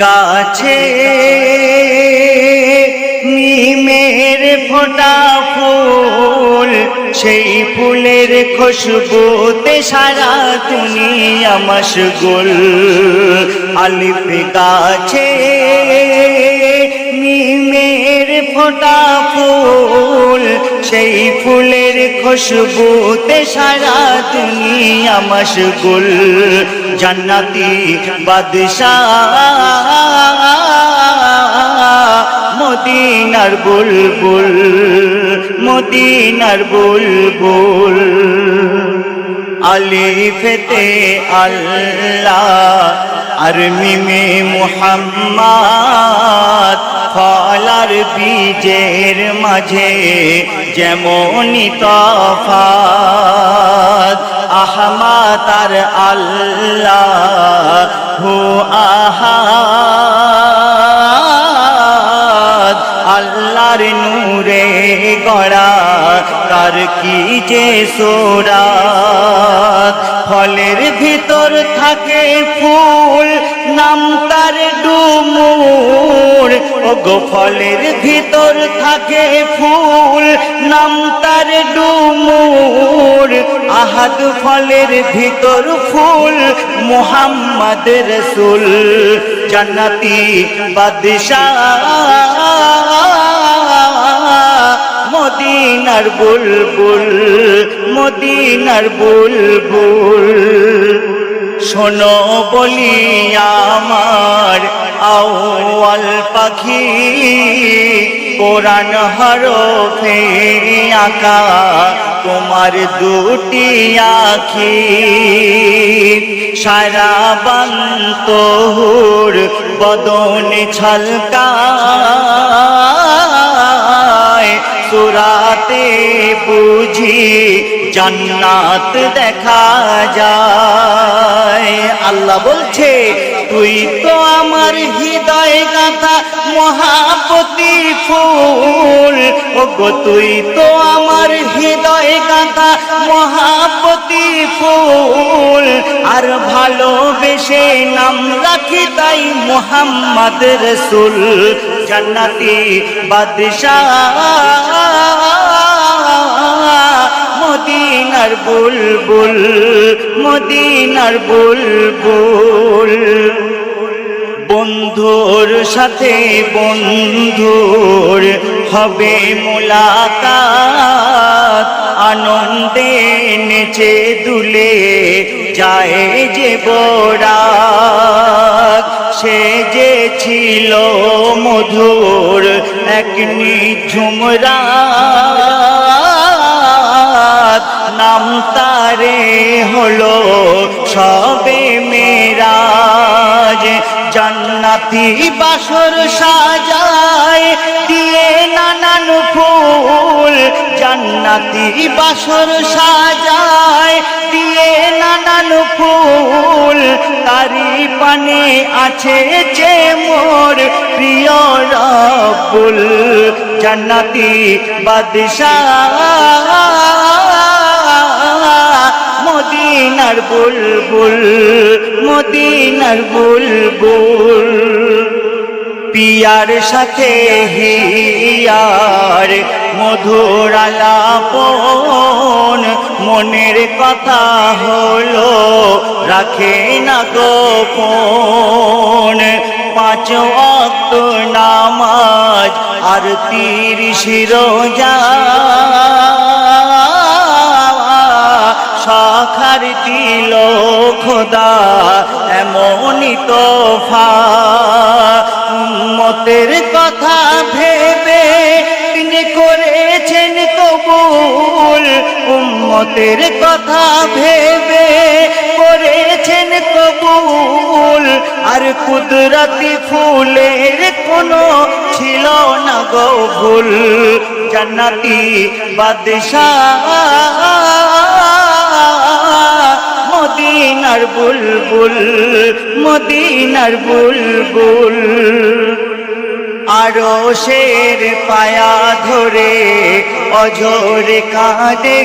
গাছে নিমের ফোটা ফুল, সেই ফুলের খুশবুতে সারা দুনিয়া মশগুল। আলিফ গাছে নিমের ফোটা ফুল সেই ফুলের খুশবুতে সারা দুনিয়া মশগুল। জান্নাতি বাদশাহ মদিনার বুলবুল মদিনার বুলবুল। আলিফেতে আল্লাহ আর মিমে মুহাম্মদ ফলার বীজের মাঝে যেমনই তফাত আহমাদ আর আল্লাহ হু আহাদ আল্লাহর নূরে গড়া, তার কি যে সোরাত ফলের ভিতর থাকে ফুল, নাম তার ডুমুর। ওগো, ফলের ভিতর থাকে ফুল, নাম তার ডুমুর। আহাদ ফলের ভিতর ফুল, মোহাম্মদ রসুল। জান্নাতি বাদশাহ। মদিনার বুলবুল মদিনার বুলবুল। শোনো বলি আমার আউয়াল পাখি, কোরআন হরফে আঁকা তোমার দুটি আখি। সারা বান্তহুর বদন ছলকায় সুরাতে বুঝি জান্নাত দেখা যায়। আল্লাহ বলছে, তুই তো আমার হৃদয় গাথা মহাপতি ফুল। ও গো তুই তো আমার হৃদয় গাথা মহাপতি ফুল। আর ভালোবেসে নাম রাখি তাই মোহাম্মদ রসুল। জান্নাতি বাদশাহ মদিনার বুলবুল মদিনার বুলবুল। বন্ধুর সাথে বন্ধুর হবে মোলাকাত। আনন্দে নেচে দুলে যায় যে বোরাক সে যে ছিল মধুর, এক নিঝুমরা। হলো সবে মেরাজ। জান্নাতি বাসর সাজায়, দিয়ে নানান ফুল। জান্নাতি বাসর সাজায়, দিয়ে নানান ফুল। তারি পানে আছে যে মোর প্রিয় রব্বুল জান্নাতি বাদশাহ। মদিনার বুলবুল মদিনার বুলবুল। পিয়ার সাথে হিয়ার মধুর আলাপন, মনের কথা হলো রাখে না গোপন। পাঁচ অক্ত নামাজ আর তিরিশ রোজা সখার দিল খোদা, এমনই তোফা। উম্মতের কথা ভেবে তিনি করেছেন কবুল। উম্মতের কথা ভেবে করেছেন কবুল। আর কুদরতি ফুলের কোনো ছিল না গো ভুল। জান্নাতি বাদশাহ মদিনার বুলবুল মদিনার বুলবুল। আরও শের পায়া ধরে অঝোর কাঁদে,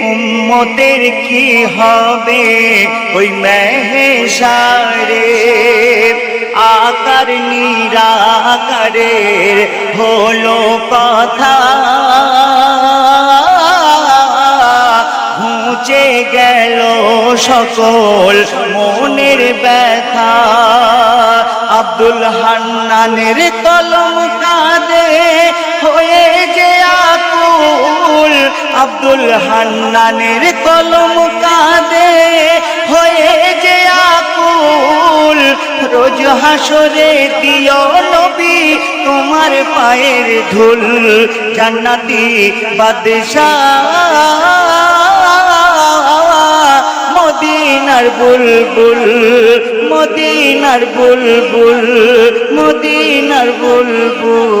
উম্মতের কি হবে ওই মেহেশারে? আর নিরাকারের হলো কথা। ঘুচে গেল সকল মনের ব্যথা। আব্দুল হান্নানের কলম কাঁদে হয়ে যে আকুল। আব্দুল হান্নানের কলম কাঁদে হয়ে যে আকুল। রোজ হাসরে দিও নবী তোমার পায়ের ধুল। জান্নাতি বাদশাহ মদিনার বুলবুল মদিনার বুলবুল মদিনার বুলবুল।